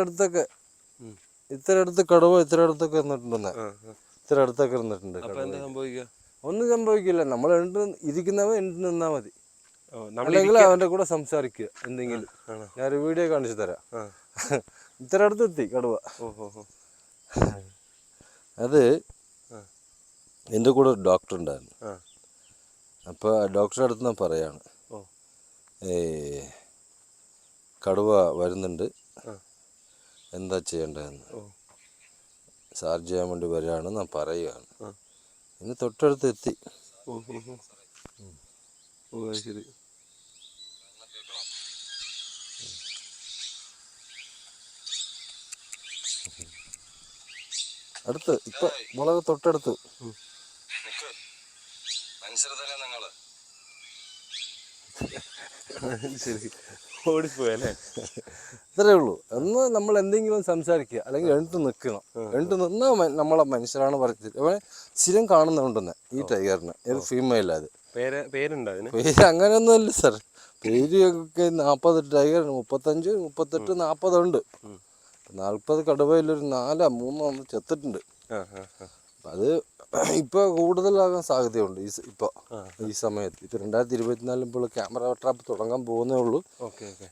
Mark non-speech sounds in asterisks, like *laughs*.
അടുത്തൊക്കെ. ഇത്ര അടുത്ത് കടുവ ഇത്ര അടുത്തൊക്കെ ഇരുന്നിട്ടുണ്ടെന്ന് ആ, ആ. ഇത്ര അടുത്തൊക്കെ ഇരുന്നിട്ടുണ്ട് ഒന്നും സംഭവിക്കില്ല. നമ്മൾ എണ്ട് ഇരിക്കുന്നവൻ എണ്ട് നിന്നാ മതി. അല്ലെങ്കിൽ അവന്റെ കൂടെ സംസാരിക്കുക എന്തെങ്കിലും. ഞാൻ ഞാനൊരു വീഡിയോ കാണിച്ചു തരാം. ആ. *laughs* ഇത്ര അടുത്ത് എത്തി കടുവ. അത് എന്റെ എന്റെ കൂടെ ഒരു ഡോക്ടർ ഉണ്ടായിരുന്നു. ആ. അപ്പോൾ ഡോക്ടറുടെ അടുത്ത് ഞാൻ പറയാണ്. ഏ കടുവ വരുന്നുണ്ട്. ആ. എന്താ ചെയ്യേണ്ടതെന്ന്. ചാർജ് ചെയ്യാൻ വേണ്ടി വരികയാണ് ഞാൻ പറയുകയാണ്. ഇന്ന് തൊട്ടടുത്ത് എത്തി. ഓ ശരി. അടുത്ത് ഇപ്പൊ മുളക് തൊട്ടടുത്ത്. ശരി. ഓടിപ്പോയല്ലേ ഇത്രേ ഉള്ളൂ. എന്ന് നമ്മൾ എന്തെങ്കിലും സംസാരിക്കുക. അല്ലെങ്കിൽ എഴുത്ത് നിൽക്കണം. എഴുത്ത് നിന്നാ നമ്മളെ മനുഷ്യരാണ് പറഞ്ഞത് അവനെ സ്ഥിരം കാണുന്നുണ്ടെന്ന് ഈ ടൈഗറിന്. ഇത് ഫീമെയിൽ അത്? പേര് അങ്ങനെയൊന്നും അല്ല സാർ പേര് ഒക്കെ നാൽപ്പത് ടൈഗർ മുപ്പത്തഞ്ച് മുപ്പത്തെട്ട് നാൽപ്പതുണ്ട് ഉണ്ട് നാൽപ്പത് കടുവയിലൊരു നാലോ മൂന്നോ ഒന്ന് ചെത്തിട്ടുണ്ട്. അത് ഇപ്പൊ കൂടുതലാകാൻ സാധ്യതയുണ്ട് ഈ ഇപ്പൊ ഈ സമയത്ത്. ഇപ്പൊ രണ്ടായിരത്തി ഇരുപത്തിനാലിൽ ഇപ്പോൾ ക്യാമറ ട്രാപ്പ് തുടങ്ങാൻ പോകുന്നേ ഉള്ളൂ. Okay okay.